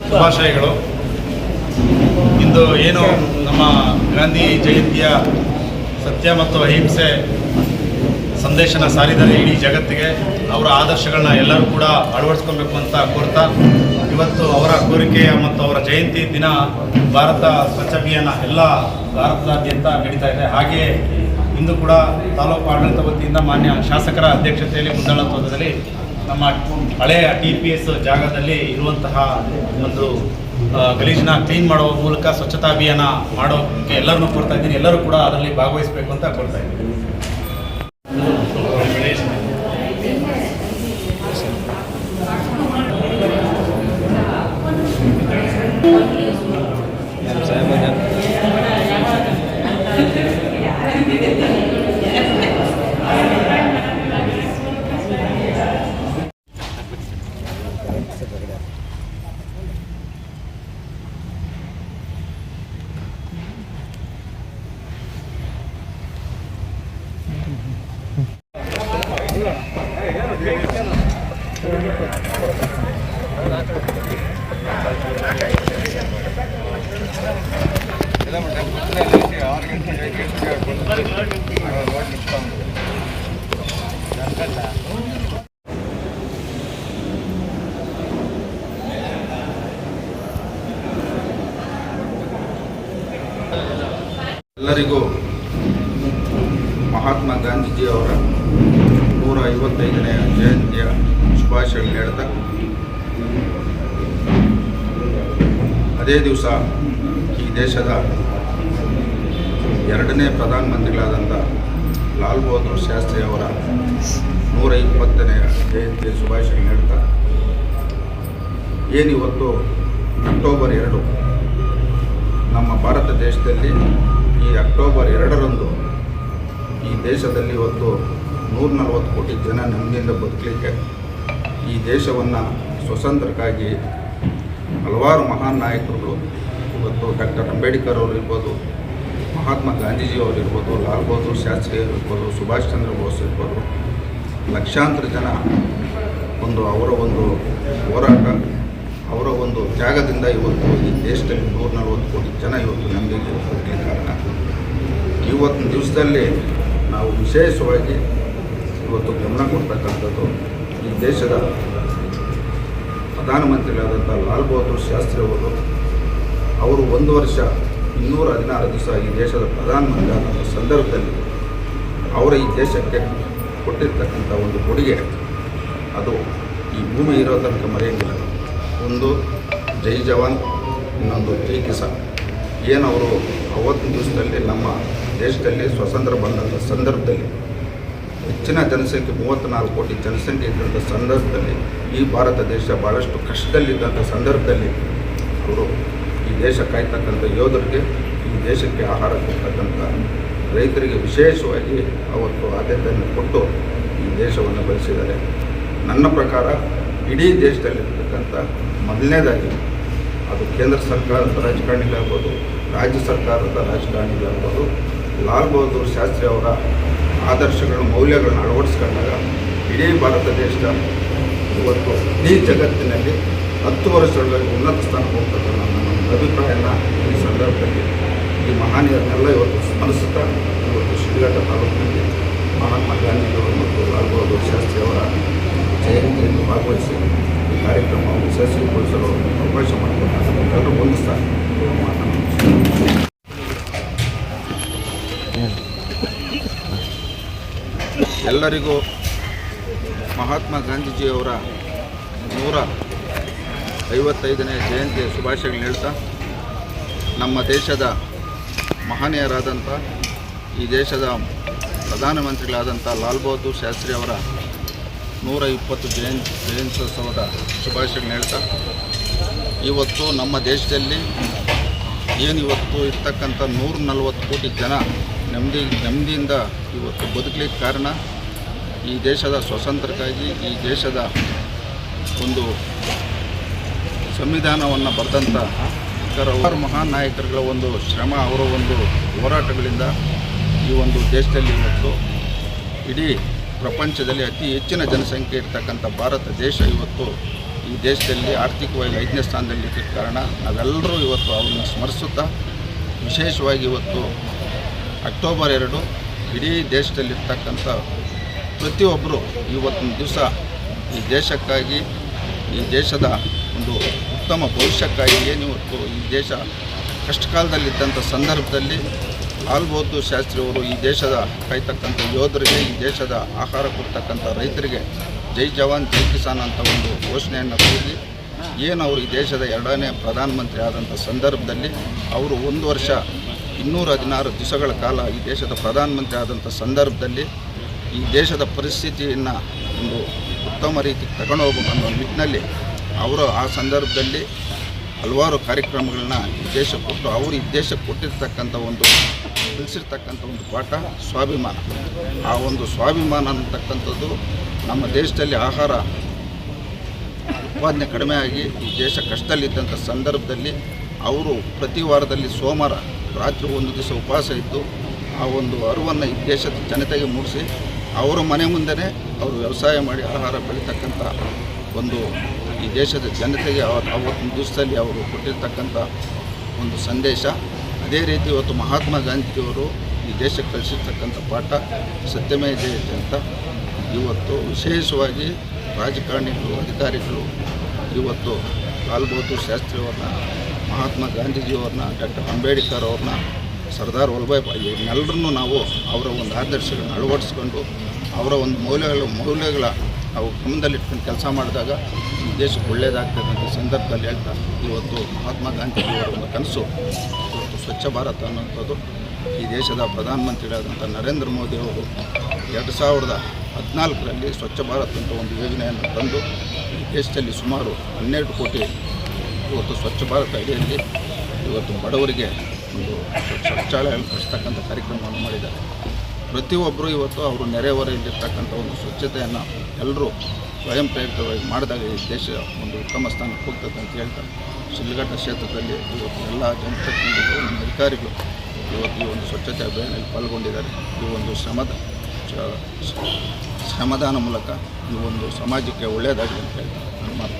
ಶುಭಾಶಯಗಳು. ಇಂದು ಏನು ನಮ್ಮ ಗಾಂಧಿ ಜಯಂತಿಯ ಸತ್ಯ ಮತ್ತು ಅಹಿಂಸೆ ಸಂದೇಶನ ಸಾರಿದ್ದಾರೆ ಇಡೀ ಜಗತ್ತಿಗೆ ಅವರ ಆದರ್ಶಗಳನ್ನ ಎಲ್ಲರೂ ಕೂಡ ಅಳವಡಿಸ್ಕೊಬೇಕು ಅಂತ ಕೋರ್ತಾ. ಇವತ್ತು ಅವರ ಕೋರಿಕೆಯ ಮತ್ತು ಅವರ ಜಯಂತಿ ದಿನ ಭಾರತ ಸ್ವಚ್ಛ ಅಭಿಯಾನ ಎಲ್ಲ ಭಾರತದಾದ್ಯಂತ ನಡೀತಾ ಇದೆ. ಹಾಗೆಯೇ ಇಂದು ಕೂಡ ತಾಲೂಕು ಆಡಳಿತ ವತಿಯಿಂದ ಮಾನ್ಯ ಶಾಸಕರ ಅಧ್ಯಕ್ಷತೆಯಲ್ಲಿ ಮುಂದಾಳತ್ವದಲ್ಲಿ ನಮ್ಮ ಹಳೆಯ ಟಿ ಪಿ ಎಸ್ ಜಾಗದಲ್ಲಿ ಇರುವಂತಹ ಒಂದು ಗಲೀಜನ್ನ ಕ್ಲೀನ್ ಮಾಡುವ ಮೂಲಕ ಸ್ವಚ್ಛತಾ ಅಭಿಯಾನ ಮಾಡೋಕ್ಕೆ ಎಲ್ಲರನ್ನೂ ಕೊಡ್ತಾ ಇದ್ದೀನಿ. ಎಲ್ಲರೂ ಕೂಡ ಅದರಲ್ಲಿ ಭಾಗವಹಿಸಬೇಕು ಅಂತ ಕೊಡ್ತಾ ಇದ್ದೀನಿ. ಎಲ್ಲರಿಗೂ ಮಹಾತ್ಮ ಗಾಂಧೀಜಿ ಅವರ ನೂರ ಐವತ್ತೈದನೇ ಜಯಂತಿಯ ಶುಭಾಶಯಗಳು ಹೇಳ್ತಾ. ಅದೇ ದಿವಸ ಈ ದೇಶದ ಎರಡನೇ ಪ್ರಧಾನಮಂತ್ರಿಗಳಾದಂಥ ಲಾಲ್ ಬಹದ್ದೂರ್ ಶಾಸ್ತ್ರಿ ಅವರ ನೂರ ಇಪ್ಪತ್ತನೇ ಜಯಂತಿ ಶುಭಾಶಯ ನೀಡ್ತಾ ಏನಿವತ್ತು ಅಕ್ಟೋಬರ್ ಎರಡು ನಮ್ಮ ಭಾರತ ದೇಶದಲ್ಲಿ ಈ ಅಕ್ಟೋಬರ್ ಎರಡರಂದು ಈ ದೇಶದಲ್ಲಿ ಇವತ್ತು ನೂರ ನಲವತ್ತು ಕೋಟಿ ಜನ ನೆಮ್ಮದಿಯಿಂದ ಬದುಕಲಿಕ್ಕೆ ಈ ದೇಶವನ್ನು ಸ್ವತಂತ್ರಕ್ಕಾಗಿ ಹಲವಾರು ಮಹಾನ್ ನಾಯಕರುಗಳು, ಇವತ್ತು ಡಾಕ್ಟರ್ ಅಂಬೇಡ್ಕರ್ ಅವರು ಇರ್ಬೋದು ಮಹಾತ್ಮ ಗಾಂಧೀಜಿ ಅವರಿರ್ಬೋದು ಲಾಲ್ ಬಹದ್ದೂರ್ ಶಾಸ್ತ್ರಿ ಇರ್ಬೋದು ಸುಭಾಷ್ ಚಂದ್ರ ಬೋಸ್ ಇರ್ಬೋದು, ಲಕ್ಷಾಂತರ ಜನ ಒಂದು ಅವರ ಒಂದು ಹೋರಾಟ, ಅವರ ಒಂದು ತ್ಯಾಗದಿಂದ ಇವತ್ತು ಈ ದೇಶದಲ್ಲಿ ನೂರ ನಲವತ್ತು ಕೋಟಿ ಜನ ಇವತ್ತು ನಮಗೆ ಕಾರಣ. ಇವತ್ತಿನ ದಿವಸದಲ್ಲಿ ನಾವು ವಿಶೇಷವಾಗಿ ಇವತ್ತು ಗಮನ ಕೊಡ್ತಕ್ಕಂಥದ್ದು ಈ ದೇಶದ ಪ್ರಧಾನಮಂತ್ರಿಗಳಾದಂಥ ಲಾಲ್ ಬಹದ್ದೂರ್ ಶಾಸ್ತ್ರಿ ಅವರು. ಅವರು ಒಂದು ವರ್ಷ ಇನ್ನೂರ ಹದಿನಾರು ದಿವಸ ಈ ದೇಶದ ಪ್ರಧಾನಮಂತ್ರಿ ಆದ ಸಂದರ್ಭದಲ್ಲಿ ಅವರ ಈ ದೇಶಕ್ಕೆ ಕೊಟ್ಟಿರ್ತಕ್ಕಂಥ ಒಂದು ಕೊಡುಗೆ ಅದು ಈ ಭೂಮಿ ಇರೋ ತನಕ ಮರೆಯಂಗಿಲ್ಲ. ಒಂದು ಜೈ ಜವಾನ್, ಇನ್ನೊಂದು ಜೈ ಕಿಸಾನ್. ಏನವರು ಅವತ್ತಿನ ದಿವಸದಲ್ಲಿ ನಮ್ಮ ದೇಶದಲ್ಲಿ ಸ್ವತಂತ್ರ ಬಂದಂಥ ಸಂದರ್ಭದಲ್ಲಿ ಹೆಚ್ಚಿನ ಜನಸಂಖ್ಯೆ, ಮೂವತ್ತ್ನಾಲ್ಕು ಕೋಟಿ ಜನಸಂಖ್ಯೆ ಇದ್ದಂಥ ಸಂದರ್ಭದಲ್ಲಿ ಈ ಭಾರತ ದೇಶ ಭಾಳಷ್ಟು ಕಷ್ಟದಲ್ಲಿದ್ದಂಥ ಸಂದರ್ಭದಲ್ಲಿ ಅವರು ದೇಶ ಕಾಯ್ತಕ್ಕಂಥ ಯೋಧರಿಗೆ, ಈ ದೇಶಕ್ಕೆ ಆಹಾರ ಕೊಡ್ತಕ್ಕಂಥ ರೈತರಿಗೆ ವಿಶೇಷವಾಗಿ ಅವತ್ತು ಆದ್ಯತೆಯನ್ನು ಕೊಟ್ಟು ಈ ದೇಶವನ್ನು ಬೆಳೆಸಿದ್ದಾರೆ. ನನ್ನ ಪ್ರಕಾರ ಇಡೀ ದೇಶದಲ್ಲಿರ್ತಕ್ಕಂಥ ಮೊದಲನೇದಾಗಿ ಅದು ಕೇಂದ್ರ ಸರ್ಕಾರದ ರಾಜಕಾರಣಿಗಳಾಗ್ಬೋದು, ರಾಜ್ಯ ಸರ್ಕಾರದ ರಾಜಕಾರಣಿಗಳಾಗ್ಬೋದು, ಲಾಲ್ ಬಹದ್ದೂರ್ ಶಾಸ್ತ್ರಿ ಅವರ ಆದರ್ಶಗಳ ಮೌಲ್ಯಗಳನ್ನ ಅಳವಡಿಸ್ಕೊಂಡಾಗ ಇಡೀ ಭಾರತ ದೇಶ ಇವತ್ತು ಇಡೀ ಜಗತ್ತಿನಲ್ಲಿ ಹತ್ತು ವರ್ಷಗಳಲ್ಲಿ ಉನ್ನತ ಸ್ಥಾನಕ್ಕೆ ಹೋಗ್ತಕ್ಕಂಥ ಅಭಿಪ್ರಾಯನ ಈ ಸಂದರ್ಭದಲ್ಲಿ ಈ ಮಹಾನೀಯರನ್ನೆಲ್ಲ ಇವತ್ತು ಸ್ಮರಿಸುತ್ತಾ ಇವತ್ತು ಶಿಡ್ಘಟ್ಟ ತಾಲೂಕಿನಲ್ಲಿ ಮಹಾತ್ಮ ಗಾಂಧೀಜಿಯವರು ಮತ್ತು ಲಾಲ್ ಬಹದ್ದೂರ್ ಶಾಸ್ತ್ರಿ ಅವರ ಜಯಂತಿಯಲ್ಲಿ ಭಾಗವಹಿಸಿ ಈ ಕಾರ್ಯಕ್ರಮವನ್ನು ಯಶಸ್ವಿಗೊಳಿಸಲು ಅವಕಾಶ ಮಾಡಿಕೊಟ್ಟು ಹೊಂದಿಸ್ತಾ ಮಾತನಾಡುತ್ತಾರೆ ಎಲ್ಲರಿಗೂ ಮಹಾತ್ಮ ಗಾಂಧೀಜಿಯವರ ನೂರ ಐವತ್ತೈದನೇ ಜಯಂತಿಯ ಶುಭಾಶಯಗಳನ್ನ ಹೇಳ್ತಾ, ನಮ್ಮ ದೇಶದ ಮಹನೀಯರಾದಂಥ, ಈ ದೇಶದ ಪ್ರಧಾನಮಂತ್ರಿಗಳಾದಂಥ ಲಾಲ್ ಬಹದ್ದೂರ್ ಶಾಸ್ತ್ರಿ ಅವರ ನೂರ ಇಪ್ಪತ್ತು ಜಯಂತಿ ಜಯಂತ್ಯೋತ್ಸವದ ಶುಭಾಶಯಗಳನ್ನ ಹೇಳ್ತಾ, ಇವತ್ತು ನಮ್ಮ ದೇಶದಲ್ಲಿ ಏನು ಇವತ್ತು ಇರ್ತಕ್ಕಂಥ ನೂರ ನಲ್ವತ್ತು ಕೋಟಿ ಜನ ನೆಮ್ಮದಿ, ನೆಮ್ಮದಿಯಿಂದ ಇವತ್ತು ಬದುಕಲಿಕ್ಕೆ ಕಾರಣ, ಈ ದೇಶದ ಸ್ವಾತಂತ್ರ್ಯಕ್ಕಾಗಿ ಈ ದೇಶದ ಒಂದು ಸಂವಿಧಾನವನ್ನು ಬರೆದಂಥ ಹಲವಾರು ಮಹಾನ್ ನಾಯಕರುಗಳ ಒಂದು ಶ್ರಮ, ಅವರ ಒಂದು ಹೋರಾಟಗಳಿಂದ ಈ ಒಂದು ದೇಶದಲ್ಲಿ ಇವತ್ತು ಇಡೀ ಪ್ರಪಂಚದಲ್ಲಿ ಅತಿ ಹೆಚ್ಚಿನ ಜನಸಂಖ್ಯೆ ಇರ್ತಕ್ಕಂಥ ಭಾರತ ದೇಶ ಇವತ್ತು ಈ ದೇಶದಲ್ಲಿ ಆರ್ಥಿಕವಾಗಿ ಐದನೇ ಸ್ಥಾನದಲ್ಲಿ ಇದ್ದ ಕಾರಣ ನಾವೆಲ್ಲರೂ ಇವತ್ತು ಅವ್ರನ್ನ ಸ್ಮರಿಸುತ್ತಾ, ವಿಶೇಷವಾಗಿ ಇವತ್ತು ಅಕ್ಟೋಬರ್ ಎರಡು ಇಡೀ ದೇಶದಲ್ಲಿರ್ತಕ್ಕಂಥ ಪ್ರತಿಯೊಬ್ಬರು ಇವತ್ತಿನ ದಿವಸ ಈ ದೇಶಕ್ಕಾಗಿ, ಈ ದೇಶದ ಒಂದು ಉತ್ತಮ ಭವಿಷ್ಯಕ್ಕಾಗಿ ಏನು ಇವತ್ತು ಈ ದೇಶ ಕಷ್ಟಕಾಲದಲ್ಲಿದ್ದಂಥ ಸಂದರ್ಭದಲ್ಲಿ ಆಲ್ಬೋದು ಶಾಸ್ತ್ರಿಯವರು ಈ ದೇಶದ ಕೈತಕ್ಕಂಥ ಯೋಧರಿಗೆ, ಈ ದೇಶದ ಆಹಾರ ಕೊಡ್ತಕ್ಕಂಥ ರೈತರಿಗೆ ಜೈ ಜವಾನ್, ಜೈ ಕಿಸಾನ್ ಅಂತ ಒಂದು ಘೋಷಣೆಯನ್ನು ಕೂಗಿ ಏನು ಅವರು ಈ ದೇಶದ ಎರಡನೇ ಪ್ರಧಾನಮಂತ್ರಿ ಆದಂಥ ಸಂದರ್ಭದಲ್ಲಿ ಅವರು ಒಂದು ವರ್ಷ ಇನ್ನೂರ ಹದಿನಾರು ದಿವಸಗಳ ಕಾಲ ಈ ದೇಶದ ಪ್ರಧಾನಮಂತ್ರಿ ಆದಂಥ ಸಂದರ್ಭದಲ್ಲಿ ಈ ದೇಶದ ಪರಿಸ್ಥಿತಿಯನ್ನು ಒಂದು ಉತ್ತಮ ರೀತಿ ತಗೊಂಡು ಹೋಗ್ಬೇಕು ಅನ್ನೋ ನಿಟ್ಟಿನಲ್ಲಿ ಅವರು ಆ ಸಂದರ್ಭದಲ್ಲಿ ಹಲವಾರು ಕಾರ್ಯಕ್ರಮಗಳನ್ನ ಉದ್ದೇಶ ಕೊಟ್ಟು, ಅವರು ಉದ್ದೇಶ ಕೊಟ್ಟಿರ್ತಕ್ಕಂಥ ಒಂದು ಕಲಿಸಿರ್ತಕ್ಕಂಥ ಒಂದು ಪಾಠ ಸ್ವಾಭಿಮಾನ. ಆ ಒಂದು ಸ್ವಾಭಿಮಾನ ಅಂತಕ್ಕಂಥದ್ದು ನಮ್ಮ ದೇಶದಲ್ಲಿ ಆಹಾರ ಉತ್ಪಾದನೆ ಕಡಿಮೆ ಆಗಿ, ಈ ದೇಶ ಕಷ್ಟದಲ್ಲಿದ್ದಂಥ ಸಂದರ್ಭದಲ್ಲಿ ಅವರು ಪ್ರತಿ ವಾರದಲ್ಲಿ ಸೋಮವಾರ ರಾತ್ರಿ ಒಂದು ದಿವಸ ಉಪವಾಸ ಇದ್ದು, ಆ ಒಂದು ಅರಿವನ್ನು ಈ ದೇಶದ ಜನತೆಗೆ ಮೂಡಿಸಿ, ಅವರ ಮನೆ ಮುಂದೆನೇ ಅವರು ವ್ಯವಸಾಯ ಮಾಡಿ ಆಹಾರ ಬೆಳೀತಕ್ಕಂಥ ಒಂದು ಈ ದೇಶದ ಜನತೆಗೆ ಅವತ್ತು ದಿವಸದಲ್ಲಿ ಅವರು ಕೊಟ್ಟಿರ್ತಕ್ಕಂಥ ಒಂದು ಸಂದೇಶ. ಅದೇ ರೀತಿ ಇವತ್ತು ಮಹಾತ್ಮ ಗಾಂಧಿಯವರು ಈ ದೇಶಕ್ಕೆ ಕಲಿಸಿರ್ತಕ್ಕಂಥ ಪಾಠ ಸತ್ಯಮಯ ಜಯತೆ ಅಂತ. ಇವತ್ತು ವಿಶೇಷವಾಗಿ ರಾಜಕಾರಣಿಗಳು, ಅಧಿಕಾರಿಗಳು ಇವತ್ತು ಲಾಲ್ ಬಹದ್ದೂರ್ ಶಾಸ್ತ್ರಿಯವ್ರನ್ನ ಮಹಾತ್ಮ ಗಾಂಧೀಜಿಯವ್ರನ್ನ, ಡಾಕ್ಟರ್ ಅಂಬೇಡ್ಕರ್ ಅವ್ರನ್ನ, ಸರ್ದಾರ್ ವಲ್ಲಭಾಯ್ ಭಾಯ್ ಇವ್ರನ್ನೆಲ್ಲರನ್ನೂ ನಾವು ಅವರ ಒಂದು ಆದರ್ಶಗಳನ್ನ ಅಳವಡಿಸ್ಕೊಂಡು ಅವರ ಒಂದು ಮೌಲ್ಯಗಳು ಮೌಲ್ಯಗಳ ನಾವು ಗಮನದಲ್ಲಿಟ್ಕೊಂಡು ಕೆಲಸ ಮಾಡಿದಾಗ ದೇಶಕ್ಕೆ ಒಳ್ಳೆಯದಾಗ್ತದೆ ಸಂದರ್ಭದಲ್ಲಿ ಹೇಳ್ತಾ ಇವತ್ತು ಮಹಾತ್ಮ ಗಾಂಧೀಜಿಯವರ ಒಂದು ಕನಸು, ಇವತ್ತು ಸ್ವಚ್ಛ ಭಾರತ ಅನ್ನುವಂಥದ್ದು ಈ ದೇಶದ ಪ್ರಧಾನಮಂತ್ರಿಗಳಾದಂಥ ನರೇಂದ್ರ ಮೋದಿ ಅವರು ಎರಡು ಸಾವಿರದ ಹದಿನಾಲ್ಕರಲ್ಲಿ ಸ್ವಚ್ಛ ಭಾರತ್ ಅಂತ ಒಂದು ಯೋಜನೆಯನ್ನು ತಂದು ದೇಶದಲ್ಲಿ ಸುಮಾರು ಹನ್ನೆರಡು ಕೋಟಿ ಇವತ್ತು ಸ್ವಚ್ಛ ಭಾರತ ಅಡಿಯಲ್ಲಿ ಇವತ್ತು ಬಡವರಿಗೆ ಒಂದು ಶೌಚಾಲಯ ಕಳಿಸ್ತಕ್ಕಂಥ ಕಾರ್ಯಕ್ರಮವನ್ನು ಮಾಡಿದ್ದಾರೆ. ಪ್ರತಿಯೊಬ್ಬರು ಇವತ್ತು ಅವರು ನೆರೆಹೊರೆಯಲ್ಲಿರ್ತಕ್ಕಂಥ ಒಂದು ಸ್ವಚ್ಛತೆಯನ್ನು ಎಲ್ಲರೂ ಸ್ವಯಂ ಪ್ರೇರಿತವಾಗಿ ಮಾಡಿದಾಗ ಈ ದೇಶ ಒಂದು ಉತ್ತಮ ಸ್ಥಾನಕ್ಕೆ ಹೋಗ್ತದೆ ಅಂತ ಹೇಳ್ತಾರೆ. ಶಿಲ್ಘಟ್ಟ ಕ್ಷೇತ್ರದಲ್ಲಿ ಇವತ್ತು ಎಲ್ಲ ಜನಪ್ರತಿನಿಧಿಗಳು ನಮ್ಮ ಅಧಿಕಾರಿಗಳು ಇವತ್ತು ಈ ಒಂದು ಸ್ವಚ್ಛತೆ ಅಭಿಯಾನದಲ್ಲಿ ಪಾಲ್ಗೊಂಡಿದ್ದಾರೆ. ಈ ಒಂದು ಶ್ರಮದ ಶ್ರಮದಾನ ಮೂಲಕ ಈ ಒಂದು ಸಮಾಜಕ್ಕೆ ಒಳ್ಳೆಯದಾಗಿದೆ ಅಂತ ಹೇಳ್ತಾರೆ. ನಾನು ಮಾತು